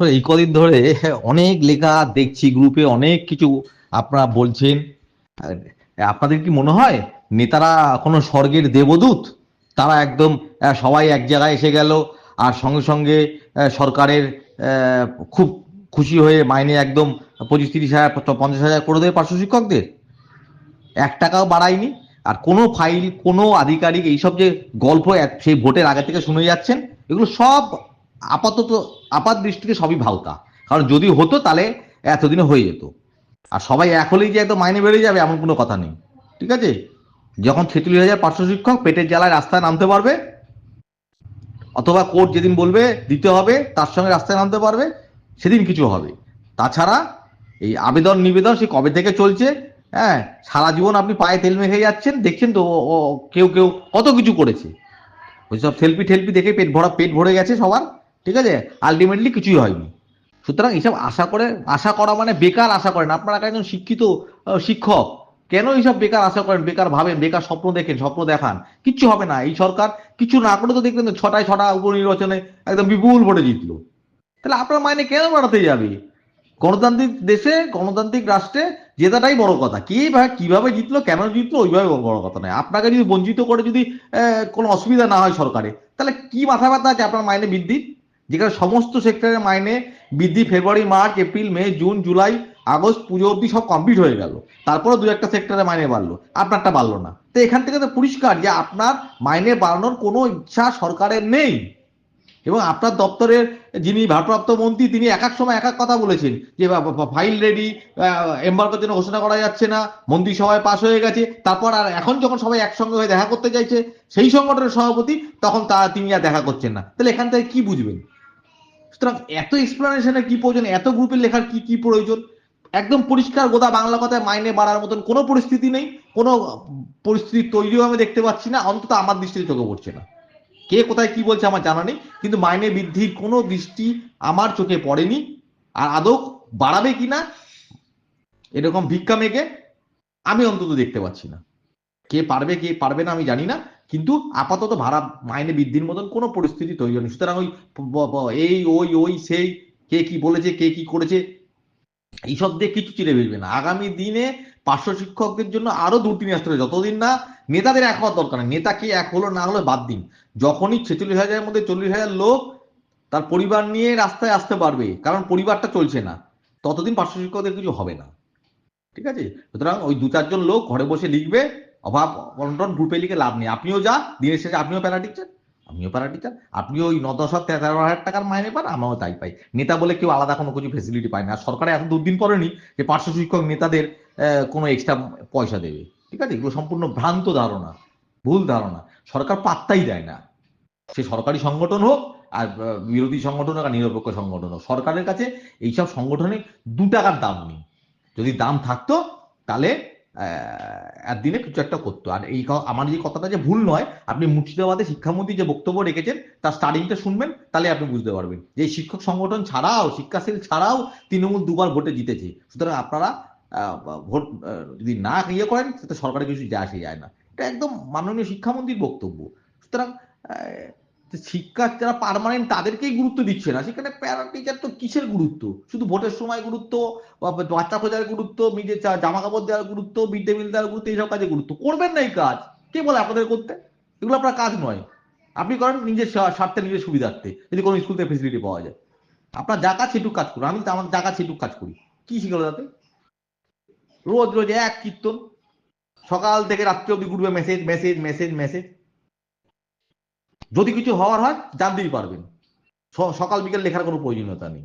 তো এই কদিন ধরে অনেক লেখা দেখছি গ্রুপে অনেক কিছু আপনারা বলছেন। আপনাদের কি মনে হয় নেতারা কোনো স্বর্গের দেবদূত? তারা একদম সবাই এক জায়গায় এসে গেল আর সঙ্গে সঙ্গে সরকারের খুব খুশি হয়ে মাইনে একদম পঁচিশ তিরিশ হাজার পঞ্চাশ হাজার করে দেবে পার্শ্ব শিক্ষকদের। এক টাকাও বাড়ায়নি। আর কোনো ফাইল, কোনো আধিকারিক এইসব যে গল্প সেই ভোটের আগে থেকে শুনে যাচ্ছেন, এগুলো সব আপাতত আপাত দৃষ্টিতে সবই ভাওতা কারণ যদি হতো তাহলে এতদিনে হয়ে যেত। আর সবাই এক হলেই যে একদম মাইনে বেড়ে যাবে এমন কোনো কথা নেই। ঠিক আছে? যখন ছেচল্লিশ হাজার পাঁচশো শিক্ষক পেটের জ্বালায় রাস্তায় নামতে পারবে, অথবা কোর্ট যেদিন বলবে দিতে হবে, তার সঙ্গে রাস্তায় নামতে পারবে, সেদিন কিছু হবে। তাছাড়া এই আবেদন নিবেদন সে কবে থেকে চলছে হ্যাঁ সারা জীবন আপনি পায়ে তেল মেখে যাচ্ছেন, দেখছেন তো কেউ কেউ কত কিছু করেছে। ওইসব সেলফি টেলফি দেখে পেট ভরা, পেট ভরে গেছে সবার। ঠিক আছে? আলটিমেটলি কিছুই হয়নি। সুতরাং এইসব আশা করে, আশা করা মানে বেকার আশা করেন। আপনারা একজন শিক্ষিত শিক্ষক? কেন এইসব বেকার আশা করেন? বেকার ভাবেন, বেকার স্বপ্ন দেখেন, স্বপ্ন দেখান। কিচ্ছু হবে না। এই সরকার কিছু না করে তো দেখলেন ছটায় ছটা উপনির্বাচনে একদম বিপুল ভোটে জিতলো। তাহলে আপনার মাইনে কেন বাড়াতে যাবে? গণতান্ত্রিক দেশে, গণতান্ত্রিক রাষ্ট্রে জেতাটাই বড় কথা। কি ভাই, কীভাবে জিতলো, কেন জিতলো, ওইভাবে বড় কথা নয়। আপনাকে যদি বঞ্চিত করে যদি কোনো অসুবিধা না হয় সরকারে, তাহলে কি মাথা ব্যথা আছে আপনার মাইনে বৃদ্ধি যেখানে সমস্ত সেক্টরের মাইনে বৃদ্ধি February March April May June July August Puja অবধি সব কমপ্লিট হয়ে গেল। তারপরে দু একটা সেক্টরে মাইনে বাড়লো। আপনারটা বাড়লো না। তো এখান থেকে তো পরিষ্কার যে আপনার মাইনে বাড়ানোর কোনো ইচ্ছা সরকারের নেই। এবং আপনার দপ্তরের যিনি ভারপ্রাপ্ত মন্ত্রী, তিনি এক এক সময় এক এক কথা বলেছেন যে ফাইল রেডি এম্বার্কের জন্য ঘোষণা করা যাচ্ছে না মন্ত্রিসভায় পাশ হয়ে গেছে। তারপর আর এখন যখন সবাই একসঙ্গে হয়ে দেখা করতে চাইছে, সেই সংগঠনের সভাপতি, তখন তা, তিনি আর দেখা করছেন না। তাহলে এখান থেকে কি বুঝবেন? সুতরাং এত এক্সপ্লানেশনের কি প্রয়োজন? এত গ্রুপের লেখার কি কি প্রয়োজন? একদম পরিষ্কার গোদা বাংলা কথায় মাইনে বাড়ার মতন কোনো পরিস্থিতি নেই, কোনো পরিস্থিতি তৈরিও আমি দেখতে পাচ্ছি না, অন্তত আমার দৃষ্টিতে চোখে পড়ছে না। কে কোথায় কি বলছে আমার জানা নেই, কিন্তু মাইনে বৃদ্ধির কোনো দৃষ্টি আমার চোখে পড়েনি, আর আদৌ বাড়াবে কিনা, এরকম ভিক্ষা মেঘে আমি অন্তত দেখতে পাচ্ছি না। কে পারবে কে পারবে না আমি জানি না, কিন্তু আপাতত ভাড়া মাইনে বৃদ্ধির মতন কোনো পরিস্থিতি তৈরি হয়নি। সুতরাং ওই এই, ওই ওই, সেই, কে কি বলেছে, কে কি করেছে, এইসব দিয়ে কিছু চিড়ে বেরবে না। আগামী দিনে পার্শ্ব শিক্ষকদের জন্য আরও দুর্দিন আসতে হবে। যতদিন না নেতাদের এক হওয়ার দরকার নেতা কি এক হলো, না হলো বাদ দিন। যখনই ছেচল্লিশ হাজারের মধ্যে চল্লিশ হাজার লোক তার পরিবার নিয়ে রাস্তায় আসতে পারবে, কারণ পরিবারটা চলছে না, ততদিন পার্শ্ব শিক্ষকদের কিছু হবে না। ঠিক আছে? সুতরাং ওই দু চারজন লোক ঘরে বসে লিখবে অভাব অনটন গ্রুপে লিখে লাভ নেই। আপনিও যা দিনের শেষে আপনিও প্যারা টিচার আমিও প্যারা টিচার আপনিও ওই ন দশ হাজার তেরো হাজার টাকার মাইনে পান আমারও তাই পাই। নেতা বলে কেউ আলাদা কোনো কিছু ফেসিলিটি পায় না। সরকারে এত দুদিন পরেনি যে পার্শ্ব শিক্ষক নেতাদের কোনো এক্সট্রা পয়সা দেবে। ঠিক আছে? এগুলো সম্পূর্ণ ভ্রান্ত ধারণা, ভুল ধারণা। সরকার পাত্তাই দেয় না। সে সরকারি সংগঠন হোক, আর বিরোধী সংগঠন হোক, আর নিরপেক্ষ সংগঠন হোক। সরকারের কাছে এইসব সংগঠনে দু টাকার দাম নেই। যদি দাম থাকতো, তাহলে একদিনে কিছু একটা করতো। আর এই আমার যে কথাটা যে ভুল নয়, আপনি মুর্শিদাবাদে শিক্ষামন্ত্রী যে বক্তব্য রেখেছেন, তার স্টার্টিংটা শুনবেন, তাহলে আপনি বুঝতে পারবেন যে শিক্ষক সংগঠন ছাড়াও, শিক্ষাশীল ছাড়াও তৃণমূল দুবার ভোটে জিতেছে। সুতরাং আপনারা ভোট যদি না ইয়ে করেন সেটা সরকারের কিছু যায়, আসে যায় না। এটা একদম মাননীয় শিক্ষামন্ত্রীর বক্তব্য। সুতরাং যে যারা পার্মানেন্ট তাদেরকেই গুরুত্ব দিচ্ছে না। সেখানে প্যারা টিচার তো কিসের গুরুত্ব? শুধু ভোটের সময় গুরুত্ব বাচ্চা খোঁজার গুরুত্ব চা- জামা কাপড় দেওয়ার গুরুত্ব, মিড ডে মিল দেওয়ার গুরুত্ব, এইসব কাজে গুরুত্ব। করবেন না এই কাজ। কে বলে আপনাদের করতে? এগুলো আপনার কাজ নয়। আপনি করেন নিজের স্বার্থে, নিজের সুবিধার্থে, যদি কোনো স্কুল থেকে ফেসিলিটি পাওয়া যায়। আপনার যা কাজ সেটুক কাজ করুন। আমি আমার যা কাজ সেটুক কাজ করি। কি শিখলো তাতে? রোজ রোজ এক কীর্তন। সকাল থেকে রাত্রি অব্দি ঘুরবে মেসেজ মেসেজ মেসেজ মেসেজ যদি কিছু হওয়ার হয় জানতেই পারবেন। সকাল বিকেল লেখার কোনো প্রয়োজনীয়তা নেই।